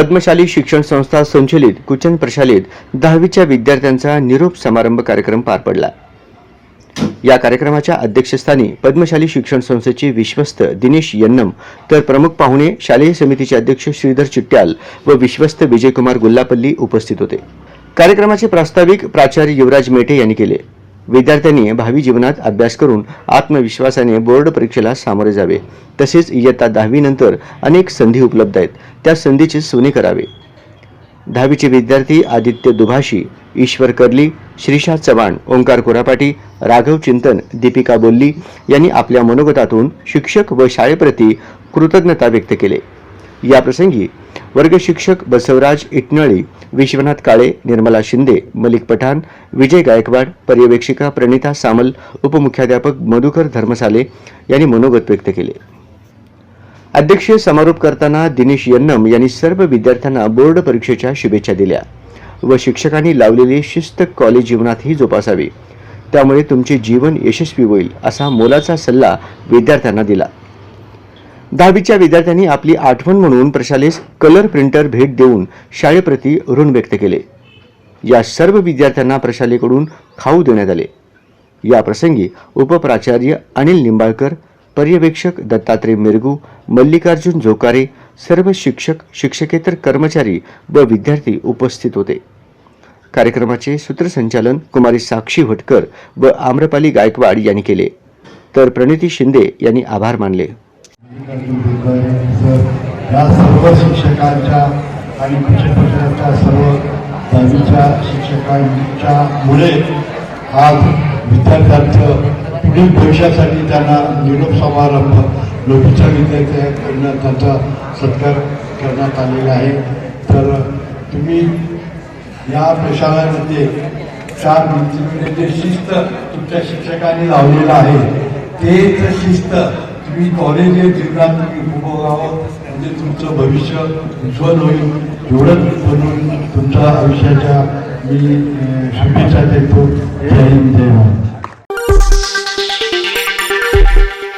पद्मशाली शिक्षण संस्था संचलित कुचन प्रशालेत दहावीच्या विद्यार्थ्यांचा निरोप समारंभ कार्यक्रम पार पडला. या कार्यक्रमाच्या अध्यक्षस्थानी पद्मशाली शिक्षण संस्थेचे विश्वस्त दिनेश यन्नम तर प्रमुख पाहुणे शालेय समितीचे अध्यक्ष श्रीधर चिट्ट्याल व विश्वस्त विजयकुमार गुल्लापल्ली उपस्थित होते. कार्यक्रमाचे प्रास्ताविक प्राचार्य युवराज मेटे यांनी केले. विद्यार्थ्यांनी भावी जीवनात अभ्यास करून आत्मविश्वासाने बोर्ड परीक्षेला सामोरे जावे. तसेच इयत्ता दहावीनंतर अनेक संधी उपलब्ध आहेत. त्या संधीचे सोने करावे. दहावीचे विद्यार्थी आदित्य दुभाषी ईश्वर कर्ली श्रीषा चव्हाण ओंकार कोरापाटी राघव चिंतन दीपिका बोल्ली यांनी आपल्या मनोगतातून शिक्षक व शाळेप्रती कृतज्ञता व्यक्त केले. याप्रसंगी वर्ग शिक्षक बसवराज इटनळी विश्वनाथ काळे निर्मला शिंदे मलिक पठाण विजय गायकवाड पर्यवेक्षिका प्रणिता सामल उपमुख्याध्यापक मधुकर धर्मसाले यांनी मनोगत व्यक्त केले. अध्यक्षीय समारोप करताना दिनेश यन्नम यांनी सर्व विद्यार्थ्यांना बोर्ड परीक्षेच्या शुभेच्छा दिल्या व शिक्षकांनी लावलेली शिस्त कॉलेज जीवनातही जोपासावी. त्यामुळे तुमचे जीवन यशस्वी होईल असा मोलाचा सल्ला विद्यार्थ्यांना दिला. दहावीच्या विद्यार्थ्यांनी आपली आठवण म्हणून प्रशालेस कलर प्रिंटर भेट देऊन शाळेप्रती ऋण व्यक्त केले. या सर्व विद्यार्थ्यांना प्रशालेकडून खाऊ देण्यात आले. या प्रसंगी उपप्राचार्य अनिल निंबाळकर पर्यवेक्षक दत्तात्रय मिरगू मल्लिकार्जुन जोकारे सर्व शिक्षक शिक्षकेतर कर्मचारी व विद्यार्थी उपस्थित होते. कार्यक्रमाचे सूत्रसंचालन कुमारी साक्षी भटकर व आम्रपाली गायकवाड यांनी केले. तर प्रणिती शिंदे यांनी आभार मानले. या सर्व शिक्षकांच्या आणि शिक्षकांच्या सर्व दहावीच्या शिक्षकांच्या मुळे आज विद्यार्थ्यांचं पुढील भविष्यासाठी त्यांना निरोप समारंभ लोकीच्या विद्यार्थ्यांकडनं त्यांचा सत्कार करण्यात आलेला आहे. तर तुम्ही या प्रशालामध्ये चार भिंतीमध्ये जे शिस्त तुमच्या शिक्षकांनी लावलेलं आहे तेच शिस्त तुम्ही कॉलेज जीवनात तुम्ही उपभोगावं म्हणजे तुमचं भविष्य उज्ज्वल होईल एवढंच बनवून तुमच्या आयुष्याच्या मी शुभेच्छा देतो. जय हिंद जय महाराज